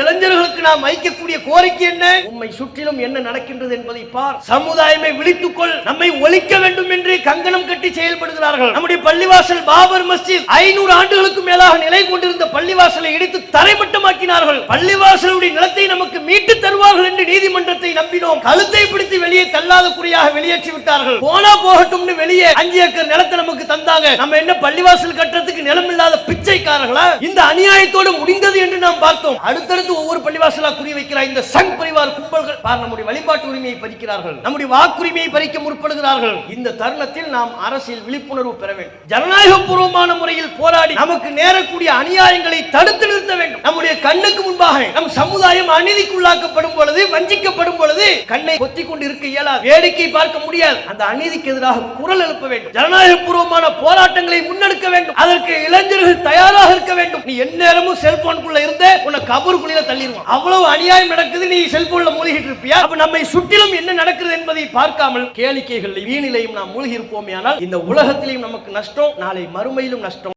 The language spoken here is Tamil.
இளைஞர்களுக்கு நாம் வைக்கக்கூடிய கோரிக்கை என்ன? உண்மை சுற்றிலும் என்ன நடக்கின்றது என்பதை பார். சமுதாயமே விழித்துக்கொள். நம்மை ஒழிக்க வேண்டும் என்று கங்கணம் கட்டி செயல்படுகிறார்கள். நம்முடைய பள்ளிவாசல் பாபர் மஸ்ஜித் ஐநூறு ஆண்டுகளுக்கு மேலாக நிலை கொண்டிருந்த பள்ளிவாசலை இடித்து தரைமட்டமாக்கினார்கள். பள்ளிவாசலுடைய நிலத்தை நமக்கு மீட்டு தருவார்கள் என்று நீதிமன்றத்தை நம்பினோம். கழுத்தை பிடித்து வெளியே தள்ளாத குறையாக வெளியேற்றி விட்டார்கள் போனா போகட்டும்னு வெளியே அஞ்சு ஏக்கர் நிலத்தை நமக்கு தந்தாங்க. நம்ம என்ன பள்ளிவாசல் கட்டுறதுக்கு நிலமில்லாத பிச்சைக்காரர்களா? இந்த அநியாயத்தோடு முடிந்தது என்று நாம் பார்த்தோம். அடுத்தடுத்து ஒவ்வொரு பள்ளிவாசலா குறி வைக்கிறார் இந்த சங் பரிவார் கும்பல்கள் நம்முடைய வழிபாட்டு உரிமையை பறிக்கிறார்கள். நம்முடைய வாக்குரிமையை பறிக்க முற்படுகிறார்கள். இந்த தருணத்தில் நாம் அரசியல் விழிப்புணர்வு பெற வேண்டும். ஜனநாயக பூர்வமான முறையில் போராடி நமக்கு நேரக்கூடிய அநியாயங்களை தடுத்து நிறுத்த வேண்டும். நம்முடைய கண்ணுக்கு முன்பாக நம் சமுதாயம் அநீதிக்குள்ளாக்கப்படும் பொழுது வஞ்சிக்கப்படும் பொழுது கண்ணை கொத்தி கொண்டு இருக்க இயலாது. வேடிக்கை பார்க்க முடியாது. அந்த அநீதிக்கு எதிராக குரல் எழுப்ப வேண்டும். ஜனநாயக பூர்வமான போராட்டங்களை முன்னெடுக்க வேண்டும். அதற்கு இளைஞர்கள் தயாராக இருக்க வேண்டும். நீ எந்நேரமும் செல்போனுக்குள்ள இருந்த உன்னை கபருக்குள்ள தள்ளிடுவான் அவ்வளவு அநியாயம் நடக்குது நீ செல்போன்ல மூழ்கிட்டு இருப்பியா? அப்ப நம்மை சுற்றிலும் என்ன நடக்கிறது என்பதை பார்க்காமல் கேளிக்கைகள் வீணிலையும் நாம் மூழ்கி இருப்போமே ஆனால் இந்த உலகத்திலையும் நமக்கு நஷ்டம் நாளை மறுமையிலும் நஷ்டம்.